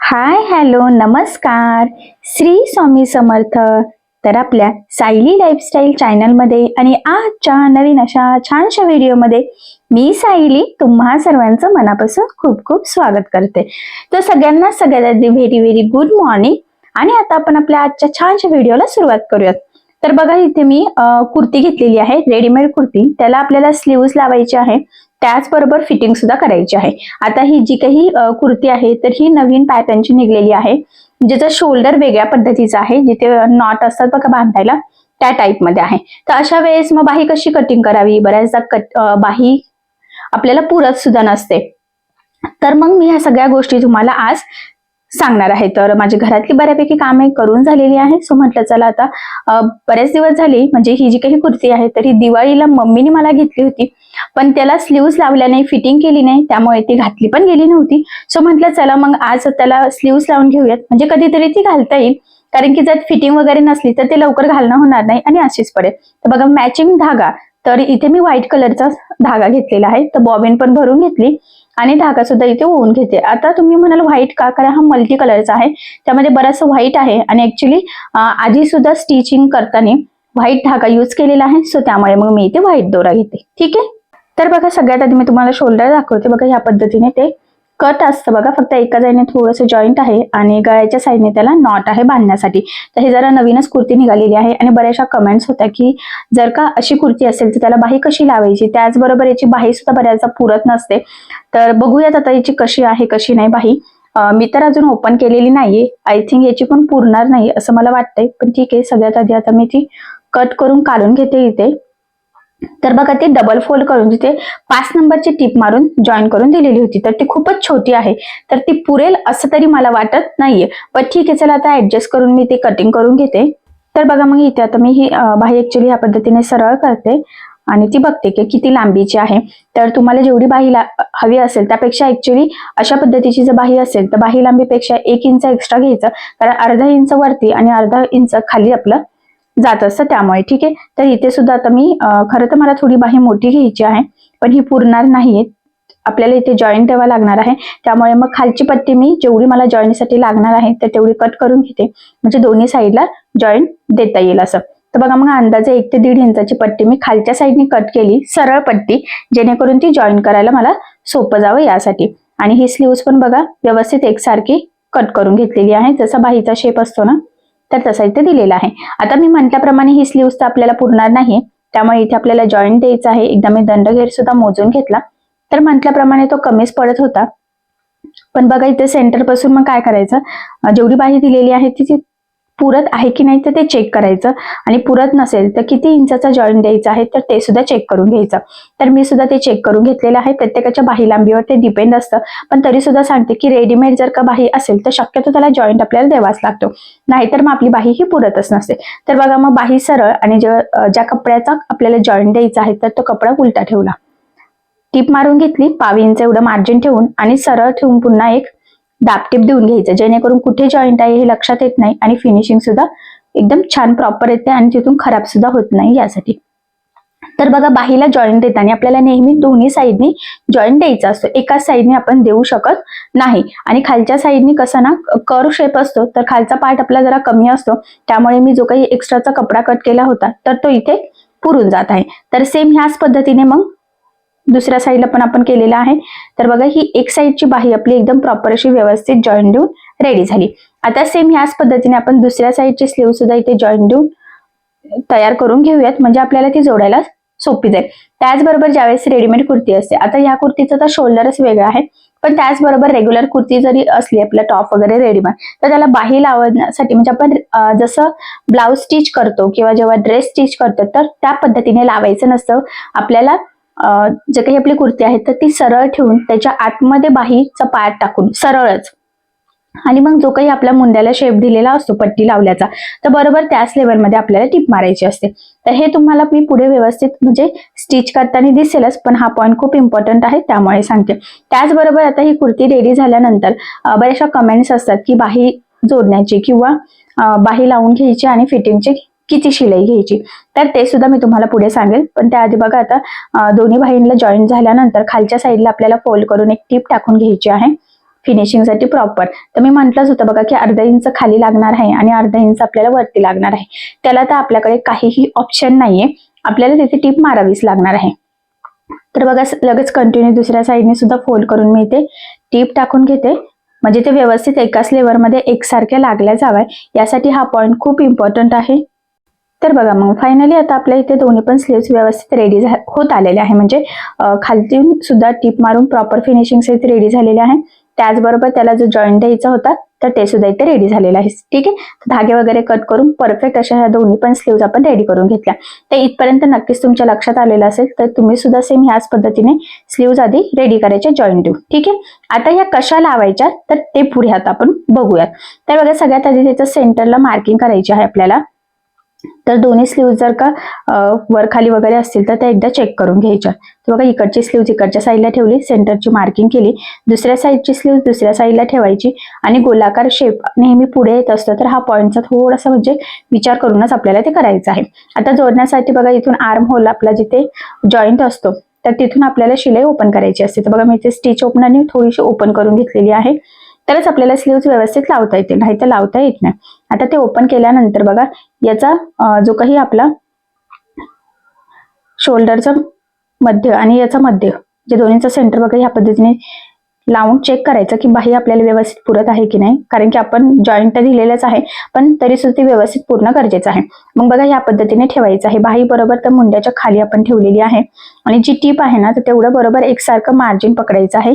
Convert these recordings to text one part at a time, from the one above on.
Hi hello नमस्कार. श्री स्वामी समर्थ. तर आपल्या सायली लाईफस्टाईल चॅनलमध्ये आणि आजच्या नवीन अशा छानशा व्हिडिओमध्ये मी सायली तुम्हा सर्वांचं मनापासून खूप खूप स्वागत करते. तर सगळ्यांना सगळ्यात आधी व्हेरी व्हेरी गुड मॉर्निंग आणि आता आपण आपल्या आजच्या छानशा व्हिडिओला सुरुवात करूयात. तर बघा इथे मी कुर्ती घेतलेली आहे रेडीमेड कुर्ती. त्याला आपल्याला स्लीव्ज लावायची आहे. त्याचबरोबर फिटिंग सुद्धा करायची आहे. आता ही जी काही कुर्ती आहे तर ही नवीन पॅटर्नची निघलेली आहे. ज्याचा शोल्डर वेगळ्या पद्धतीचा आहे जिथे नॉट असतात बघा बांधायला त्या टाईपमध्ये आहे. तर अशा वेळेस मग बाही कशी कटिंग करावी? बऱ्याचदा कट बाही आपल्याला पुरत सुद्धा नसते. तर मग मी ह्या सगळ्या गोष्टी तुम्हाला आज सांगणार आहे. तर माझी घरातली बऱ्यापैकी कामे करून झालेली आहे. सो म्हटलं चला आता बरेच दिवस झाले म्हणजे ही जी काही कुर्ती आहे तर ही दिवाळीला मम्मीने मला घेतली होती. पण त्याला स्लीव्ज लावल्या नाही फिटिंग केली नाही त्यामुळे ती घातली पण गेली नव्हती. सो म्हटलं चला मग आज त्याला स्लीव्ज लावून घेऊयात. म्हणजे कधीतरी ती घालता येईल. कारण की जर फिटिंग वगैरे नसली तर ते लवकर घालणं होणार नाही आणि अशीच पडेल. तर बघा मॅचिंग धागा. तर इथे मी व्हाईट कलरचा धागा घेतलेला आहे. तर बॉबिन पण भरून घेतली. आणि धागा सुद्धा इथे ओवून घेते. आता तुम्ही म्हणाल व्हाईट का? कारण हा मल्टी कलरचा आहे. त्यामध्ये बराच व्हाईट आहे. आणि ऍक्च्युली आधी सुद्धा स्टिचिंग करताना व्हाईट धागा यूज केलेला आहे. सो त्यामुळे मग मी इथे व्हाईट दोरा घेते. ठीक आहे? तर बघा सगळ्यात आधी मी तुम्हाला शोल्डर दाखवते. बघा ह्या पद्धतीने ते कट असतं बघा फक्त एका साईडने थोडंसं जॉईंट आहे आणि गळ्याच्या साईडने त्याला नॉट आहे बांधण्यासाठी. तर हे जरा नवीनच कुर्ती निघालेली आहे आणि बऱ्याचशा कमेंट्स होत्या की जर का अशी कुर्ती असेल तर त्याला बाही कशी लावायची? त्याचबरोबर याची बाही सुद्धा बऱ्याचदा पुरत नसते. तर बघूयात आता याची कशी आहे कशी नाही बाही. मी तर अजून ओपन केलेली नाहीये. आय थिंक याची पण पुरणार नाही असं मला वाटतंय. पण ठीक आहे सगळ्यात आधी आता मी ती कट करून काढून घेते इथे. तर बघा ती डबल फोल्ड करून तिथे पाच नंबरची टीप मारून जॉईन करून दिलेली होती तर ती खूपच छोटी आहे. तर ती पुरेल असं तरी मला वाटत नाहीये. पण ठीक आहे चला आता ऍडजस्ट करून मी ते कटिंग करून घेते. तर बघा मग इथे आता मी ही बाही ऍक्च्युली ह्या पद्धतीने सरळ करते आणि ती बघते की किती लांबीची आहे. तर तुम्हाला जेवढी बाही हवी असेल त्यापेक्षा ऍक्च्युली अशा पद्धतीची जर बाही असेल तर बाही लांबीपेक्षा एक इंच एक्स्ट्रा घ्यायचं. कारण अर्धा इंच वरती आणि अर्धा इंच खाली आपलं जात असतं त्यामुळे ठीक आहे? तर इथे सुद्धा आता मी खरं तर मला थोडी बाही मोठी घ्यायची आहे पण ही पुरणार नाहीये. आपल्याला इथे जॉईंट ठेवा लागणार आहे. त्यामुळे मग खालची पट्टी मी जेवढी मला जॉईंटसाठी लागणार आहे तर तेवढी कट करून घेते. म्हणजे दोन्ही साईडला जॉईंट देता येईल असं. तर बघा मग अंदाजे एक ते दीड इंचाची पट्टी मी खालच्या साईडने कट केली सरळ पट्टी जेणेकरून ती जॉईन करायला मला सोपं जावं यासाठी. आणि ही स्लीव्स पण बघा व्यवस्थित एकसारखी कट करून घेतलेली आहे. जसा बाहीचा शेप असतो ना तर तसा इथे दिलेला आहे. आता मी म्हटल्याप्रमाणे ही स्लीव्स तर आपल्याला पुरणार नाही त्यामुळे इथे आपल्याला जॉईंट द्यायचा आहे. एकदा मी दंडघेर सुद्धा मोजून घेतला. तर म्हटल्याप्रमाणे तो कमीच पडत होता. पण बघा इथे सेंटरपासून मग काय करायचं? जेवढी बाही दिलेली आहे तिची पुरत आहे की नाही तर ते चेक करायचं. आणि पुरत नसेल तर किती इंचाचा जॉईंट द्यायचा आहे तर ते सुद्धा चेक करून घ्यायचं. तर मी सुद्धा ते चेक करून घेतलेलं आहे. प्रत्येकाच्या बाही लांबीवर ते डिपेंड असतं. पण तरी सुद्धा सांगते की रेडीमेड जर का बाही असेल तर शक्यतो त्याला जॉईंट आपल्याला द्यावाच लागतो. नाहीतर मग आपली बाही ही पुरतच नसते. तर बघा मग बाही सरळ आणि ज्या कपड्याचा आपल्याला जॉईंट द्यायचा आहे तर तो कपडा उलटा ठेवला. टीप मारून घेतली पावी इंच एवढं मार्जिन ठेवून आणि सरळ ठेवून पुन्हा एक दाबटीप देऊन घ्यायचं जेणेकरून कुठे जॉईंट आहे हे लक्षात येत नाही आणि फिनिशिंग सुद्धा एकदम छान प्रॉपर येते आणि तिथून खराब सुद्धा होत नाही यासाठी. तर बघा बाहीला जॉईंट देताना आपल्याला नेहमी दोन्ही साईडनी जॉईंट द्यायचा असतो. एकाच साईडने आपण देऊ शकत नाही. आणि खालच्या साईडनी कसा ना कर्व शेप असतो तर खालचा पार्ट आपला जरा कमी असतो. त्यामुळे मी जो काही एक्स्ट्राचा कपडा कट केला होता तर तो इथे पुरून जात आहे. तर सेम ह्याच पद्धतीने मग दुसऱ्या साईडला पण आपण केलेला आहे. तर बघा ही एक साईडची बाही आपली एकदम प्रॉपर अशी व्यवस्थित जॉईंट देऊन रेडी झाली. आता सेम ह्याच पद्धतीने आपण दुसऱ्या साईडची स्लीव सुद्धा इथे जॉईंट देऊन तयार करून घेऊयात. म्हणजे आपल्याला ती जोडायला सोपी जाईल. त्याचबरोबर ज्यावेळेस रेडीमेड कुर्ती असते आता ह्या कुर्तीचं तर शोल्डरच वेगळं आहे. पण त्याचबरोबर रेग्युलर कुर्ती जरी असली आपलं टॉप वगैरे रेडीमेड तर त्याला बाही लावण्यासाठी म्हणजे आपण जसं ब्लाऊज स्टिच करतो किंवा जेव्हा ड्रेस स्टिच करतो तर त्या पद्धतीने लावायचं नसतं. आपल्याला जे काही आपली कुर्ती आहे तर ती सरळ ठेवून त्याच्या आतमध्ये बाहीचा पायात टाकून सरळच. आणि मग जो काही आपल्या मुंड्याला शेप दिलेला असतो पट्टी लावल्याचा तर बरोबर त्याच लेवलमध्ये आपल्याला टीप मारायची असते. तर हे तुम्हाला मी पुढे व्यवस्थित म्हणजे स्टिच करताना दिसेलच पण हा पॉईंट खूप इम्पॉर्टंट आहे त्यामुळे सांगते. त्याचबरोबर आता ही कुर्ती रेडी झाल्यानंतर बऱ्याचशा कमेंट्स असतात की बाही जोडण्याची किंवा बाही लावून घ्यायची आणि फिटिंगची किती शिलाई घ्यायची? तर ते सुद्धा मी तुम्हाला पुढे सांगेल. पण त्याआधी बघा आता दोन्ही बाहींना जॉईन झाल्यानंतर खालच्या साईडला आपल्याला फोल्ड करून एक टीप टाकून घ्यायची आहे. फिनिशिंगसाठी प्रॉपर तर मी म्हटलंच होतं बघा की अर्धा इंच खाली लागणार आहे आणि अर्धा इंच आपल्याला वरती लागणार आहे. त्याला तर आपल्याकडे काहीही ऑप्शन नाहीये. आपल्याला तिथे टीप मारावीच लागणार आहे. तर बघा लगेच कंटिन्यू दुसऱ्या साईडने सुद्धा फोल्ड करून मी इथे टीप टाकून घेते. म्हणजे ते व्यवस्थित एकाच लेवरमध्ये एकसारख्या लागल्या जाव्या यासाठी हा पॉईंट खूप इम्पॉर्टंट आहे. तर बघा मग फायनली आता आपल्या इथे दोन्ही पण स्लीव्स व्यवस्थित रेडी होत आलेले आहे. म्हणजे अं, खालतून सुद्धा टीप मारून प्रॉपर फिनिशिंग सहित रेडी झालेले आहे. त्याचबरोबर त्याला जो जॉईंट द्यायचा होता तर ते सुद्धा इथे रेडी झालेलं आहे. ठीक आहे? धागे वगैरे कट करून परफेक्ट अशा ह्या दोन्ही पण स्लीव्स आपण रेडी करून घेतल्या. तर इथपर्यंत नक्कीच तुमच्या लक्षात आलेलं असेल तर तुम्ही सुद्धा सेम ह्याच पद्धतीने स्लीव्स आधी रेडी करायचे जॉईंट देऊ ठीक आहे? आता या कशा लावायच्या तर ते पुढे आता आपण बघूयात. तर बघा सगळ्यात आधी त्याचं सेंटरला मार्किंग करायची आहे आपल्याला. तर दोन्ही स्लीव्ह जर का वर खाली वगैरे असतील तर त्या एकदा चेक करून घ्यायच्या. तर बघा इकडची स्लीव्ह इकडच्या साईडला ठेवली सेंटरची मार्किंग केली. दुसऱ्या साईडची स्लीव्ह दुसऱ्या साईडला ठेवायची आणि गोलाकार शेप नेहमी पुढे येत असतो. तर हा पॉईंटचा थोडासा म्हणजे विचार करूनच आपल्याला ते करायचं आहे. आता जोडण्यासाठी बघा इथून आर्म होल आपला जिथे जॉईंट असतो तर तिथून आपल्याला शिलाई ओपन करायची असते. तर बघा मी इथे स्टिच ओपनरने थोडीशी ओपन करून घेतलेली आहे. तरच आपल्याला स्लीव्ह व्यवस्थित लावता येतील. नाही तर लावता येत नाही. आता ते ओपन केल्यानंतर बघा याचा जो काही आपला शोल्डरचा मध्य आणि याचा मध्य जे दोन्हीचा सेंटर बघा ह्या पद्धतीने लावून चेक करायचं की बाही आपल्याला व्यवस्थित पुरत आहे की नाही. कारण की आपण जॉईंट दिलेलंच आहे पण तरी सुद्धा ती व्यवस्थित पूर्ण गरजेचं आहे. मग बघा ह्या पद्धतीने ठेवायचं आहे. बाही बरोबर तर मुंड्याच्या खाली आपण ठेवलेली आहे. आणि जी टीप आहे ना तर तेवढं बरोबर एकसारखं मार्जिन पकडायचं आहे.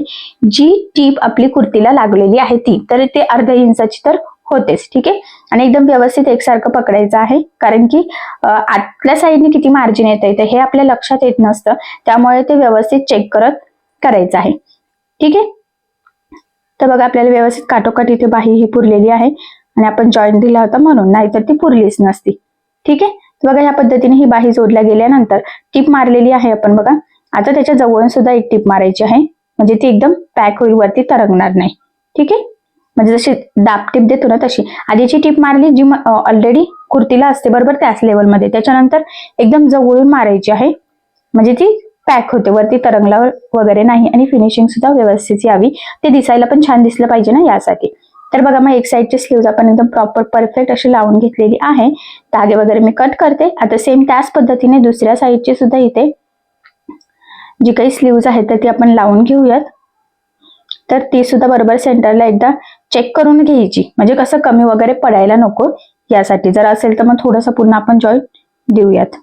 जी टीप आपली कुर्तीला लागलेली आहे ती तर ते अर्ध्या इंचाची तर होतेच ठीक आहे? आणि एकदम व्यवस्थित एकसारखं पकडायचं आहे. कारण की आतल्या साईडने किती मार्जिन येत आहे हे आपल्या लक्षात येत नसतं. त्यामुळे ते व्यवस्थित चेक करत करायचं आहे. ठीक आहे? तर बघा आपल्याला व्यवस्थित काटोकाट इथे बाही ही पुरलेली आहे आणि आपण जॉईंट दिला होता म्हणून नाहीतर ती पुरलीच नसती. ठीक आहे? तर बघा ह्या पद्धतीने ही बाही जोडल्या गेल्यानंतर टीप मारलेली आहे आपण बघा. आता त्याच्या जवळून सुद्धा एक टीप मारायची आहे. म्हणजे ती एकदम पॅक होईल वरती तरंगणार नाही. ठीक आहे? म्हणजे जशी दाब टीप देतो ना तशी. आधीची टीप मारली जी ऑलरेडी कुर्तीला असते बरोबर त्याच लेवलमध्ये त्याच्यानंतर एकदम जवळून मारायची आहे. म्हणजे ती पॅक होते. वरती तरंगला वगैरे नाही आणि फिनिशिंग सुद्धा व्यवस्थित यावी. ते दिसायला पण छान दिसलं पाहिजे ना यासाठी. तर बघा मग एक साईडची स्लीव्ज आपण एकदम प्रॉपर परफेक्ट अशी लावून घेतलेली आहे. धागे वगैरे मी कट करते. आता सेम त्याच पद्धतीने दुसऱ्या साईडची सुद्धा इथे जी काही स्लीव्ज आहेत तर ती आपण लावून घेऊयात. तर ती सुद्धा बरोबर सेंटरला एकदा चेक करून घ्यायची. म्हणजे कसं कमी वगैरे पडायला नको यासाठी. जर असेल तर मग थोडंसं पुन्हा आपण जॉईंट देऊयात.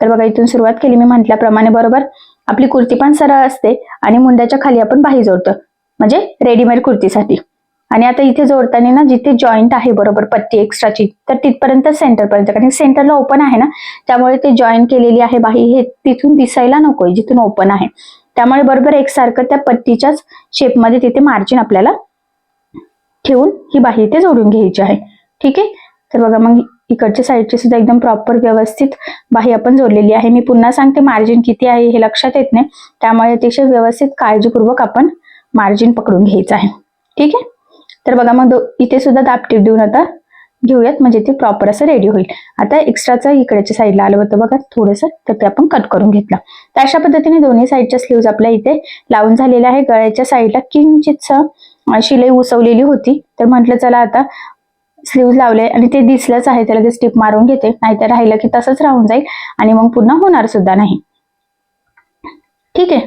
तर बघा इथून सुरुवात केली मी म्हटल्याप्रमाणे बरोबर? आपली कुर्ती पण सरळ असते आणि मुंड्याच्या खाली आपण बाही जोडतो म्हणजे रेडीमेड कुर्तीसाठी. आणि आता इथे जोडताना ना जिथे जॉईंट आहे बरोबर पट्टी एक्स्ट्राची तर तिथपर्यंत सेंटरपर्यंत कारण सेंटरला ओपन आहे ना त्यामुळे ते जॉईन केलेली आहे बाही हे तिथून दिसायला नकोय जिथून ओपन आहे. त्यामुळे बरोबर एकसारखं त्या पट्टीच्याच शेपमध्ये तिथे मार्जिन आपल्याला ठेवून ही बाही इथे जोडून घ्यायची आहे. ठीक आहे? तर बघा मग इकडच्या साईडची सुद्धा एकदम प्रॉपर व्यवस्थित बाही आपण जोडलेली आहे. मी पुन्हा सांगते मार्जिन किती आहे हे लक्षात येत नाही. त्यामुळे अतिशय व्यवस्थित काळजीपूर्वक आपण मार्जिन पकडून घ्यायचं आहे. ठीक आहे? तर बघा मग इथे सुद्धा दापटीप देऊन आता घेऊयात म्हणजे ते प्रॉपर असं रेडी होईल. आता एक्स्ट्राचं इकडच्या साईडला आलं होतं बघा थोडंसं तर ते आपण कट करून घेतलं. तर अशा पद्धतीने दोन्ही साईडच्या स्लीव्ज आपल्या इथे लावून झालेल्या आहे गळ्याच्या साईडला किंचितसं शिलाई उसवलेली होती. तर म्हटलं चला आता स्लीव्ज लावले आणि ते दिसलंच आहे त्याला ते स्टिप मारून घेते. नाहीतर राहिलं की तसंच राहून जाईल आणि मग पुन्हा होणार सुद्धा नाही. ठीक आहे.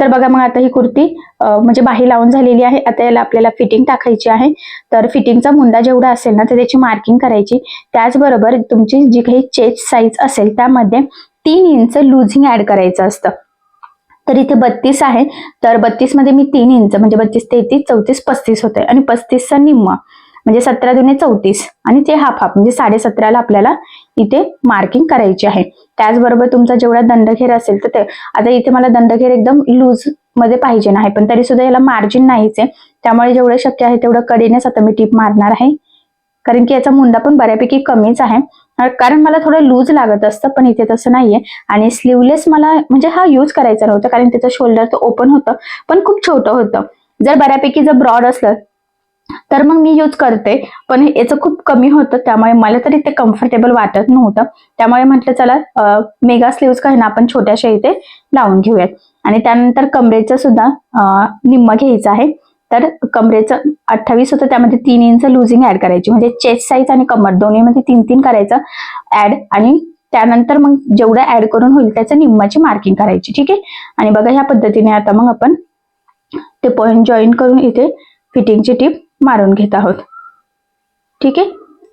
तर बघा मग आता ही कुर्ती म्हणजे बाही लावून झालेली आहे. आता याला आपल्याला फिटिंग टाकायची आहे. तर फिटिंगचा मुंडा जेवढा असेल ना तर त्याची मार्किंग करायची. त्याचबरोबर तुमची जी काही चेस्ट साईज असेल त्यामध्ये तीन इंच लुझिंग ऍड करायचं असतं. तर इथे बत्तीस आहे. तर बत्तीसमध्ये मी तीन इंच म्हणजे बत्तीस तेहतीस चौतीस पस्तीस होते आणि पस्तीसचा निम्मा. म्हणजे सतरा दुने चौतीस आणि ते हाफ हाफ म्हणजे साडे सतराला आपल्याला इथे मार्किंग करायची आहे. त्याचबरोबर तुमचा जेवढा दंडघेर असेल तर ते आता इथे मला दंडघेर एकदम लूजमध्ये पाहिजे नाही पण तरी सुद्धा याला मार्जिन नाहीच आहे. त्यामुळे जेवढं शक्य आहे तेवढं कडेनेच आता मी टीप मारणार आहे. कारण की याचा मुंडा पण बऱ्यापैकी कमीच आहे. कारण मला थोडं लूज लागत असतं पण इथे तसं नाहीये. आणि स्लीवलेस मला म्हणजे हा यूज करायचा नव्हता कारण त्याचं शोल्डर तर ओपन होतं पण खूप छोटं होतं. जर बऱ्यापैकी जर ब्रॉड असलं तर मग मी यूज करते. पण याचं खूप कमी होतं त्यामुळे मला तरी ते कम्फर्टेबल वाटत नव्हतं. त्यामुळे म्हटलं चला मेगा स्लीव्स काही ना आपण छोट्याशा इथे लावून घेऊयात. आणि त्यानंतर कमरेचं सुद्धा अं, निम्म घ्यायचं आहे. तर कमरेचं अठ्ठावीस होतं त्यामध्ये तीन इंच लुझिंग ऍड करायची. म्हणजे चेस्ट साईज आणि कमर दोन्हीमध्ये तीन तीन करायचं ऍड आणि त्यानंतर मग जेवढं ऍड करून होईल त्याचं निम्माची मार्किंग करायची. ठीक आहे? आणि बघा ह्या पद्धतीने आता मग आपण ते पॉईंट जॉईन करून इथे फिटिंगची टीप मारून घेत आहोत. ठीक आहे?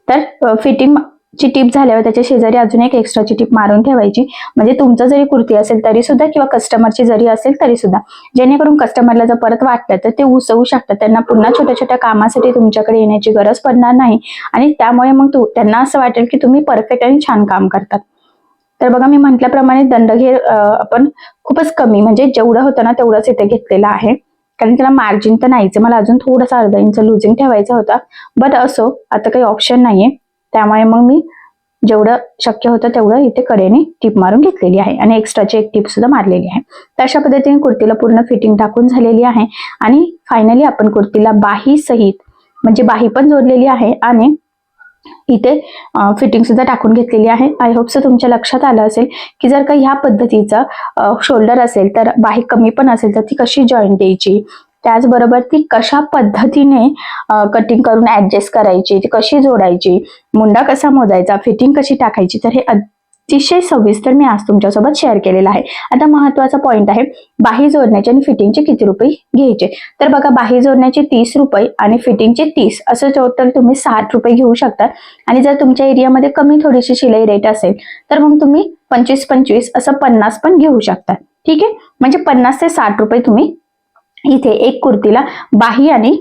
तर फिटिंग ची टीप झाल्यावर त्याच्या शेजारी अजून एक एक्स्ट्राची टीप मारून ठेवायची. म्हणजे तुमचं जरी कुर्ती असेल तरी सुद्धा किंवा कस्टमरची जरी असेल तरी सुद्धा जेणेकरून कस्टमरला जर परत वाटलं तर ते उसवू शकतात. त्यांना पुन्हा छोट्या छोट्या कामासाठी तुमच्याकडे येण्याची गरज पडणार नाही. आणि त्यामुळे मग तू त्यांना असं वाटेल की तुम्ही परफेक्ट आणि छान काम करतात. तर बघा मी म्हटल्याप्रमाणे दंडघेर आपण खूपच कमी म्हणजे जेवढं होतं ना तेवढंच इथे घेतलेलं आहे. कारण त्याला मार्जिन तर नाहीच. मला अजून थोडंसं अर्धा इंच लुझिंग ठेवायचा होता. बट असो आता काही ऑप्शन नाहीये. त्यामुळे मग मी जेवढं शक्य होतं तेवढं इथे कडेने टीप मारून घेतलेली आहे. आणि एक्स्ट्राची एक टीप सुद्धा मारलेली आहे. तर अशा पद्धतीने कुर्तीला पूर्ण फिटिंग टाकून झालेली आहे. आणि फायनली आपण कुर्तीला बाही सहित म्हणजे बाही पण जोडलेली आहे. आणि इथे फिटिंग सुद्धा टाकून घेतलेली आहे. आय होप सो तुमच्या लक्षात आलं असेल की जर का ह्या पद्धतीचा शोल्डर असेल तर बाही कमी पण असेल तर ती कशी जॉईंट द्यायची? त्याचबरोबर ती कशा पद्धतीने कटिंग करून ऍडजस्ट करायची? ती कशी जोडायची? मुंडा कसा मोजायचा? फिटिंग कशी टाकायची? तर हे अतिशय सविस्तर मी आज तुमच्यासोबत शेअर केलेलं आहे. आता महत्त्वाचा पॉईंट आहे बाही जोडण्याचे आणि फिटिंगचे किती रुपये घ्यायचे? तर बघा बाही जोडण्याचे तीस रुपये आणि फिटिंगचे तीस असं टोटल तुम्ही साठ रुपये घेऊ शकता. आणि जर तुमच्या एरियामध्ये कमी थोडीशी शिलाई रेट असेल तर मग तुम्ही पंचवीस पंचवीस असं पन्नास पण घेऊ शकता. ठीक आहे? म्हणजे पन्नास ते साठ रुपये तुम्ही इथे एक कुर्तीला बाही आणि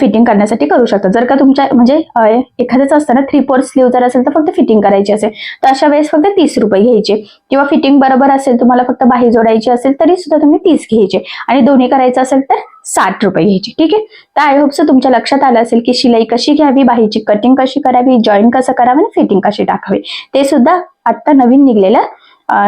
फिटिंग करण्यासाठी करू शकता. जर का तुमच्या म्हणजे अ, एखाद्याच असतं ना थ्री फोर्थ स्लीव जर असेल तर फक्त फिटिंग करायची असेल. तर अशा वेळेस फक्त तीस रुपये घ्यायचे. किंवा फिटिंग बरोबर असेल तुम्हाला फक्त बाही जोडायची असेल तरी सुद्धा तुम्ही तीस घ्यायचे. आणि दोन्ही करायचं असेल तर साठ रुपये घ्यायचे. ठीक आहे? तर आय होप तुमच्या लक्षात आलं असेल की शिलाई कशी घ्यावी बाहीची कटिंग कशी करावी जॉईन कसं करावं आणि फिटिंग कशी टाकावी. ते सुद्धा आत्ता नवीन निघलेलं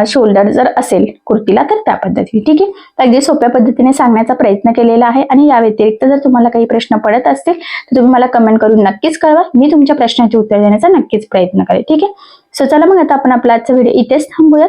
शोल्डर जर असेल कुर्तीला तर त्या पद्धतीने. ठीक आहे? तर अगदी सोप्या पद्धतीने सांगण्याचा प्रयत्न केलेला आहे. आणि या व्यतिरिक्त जर तुम्हाला काही प्रश्न पडत असतील तर तुम्ही मला कमेंट करून नक्कीच कळवा. मी तुमच्या प्रश्नाचे उत्तर देण्याचा नक्कीच प्रयत्न करेल ठीक आहे? सो चला मग आता आपण आपला आजचा व्हिडिओ इथेच थांबूयात.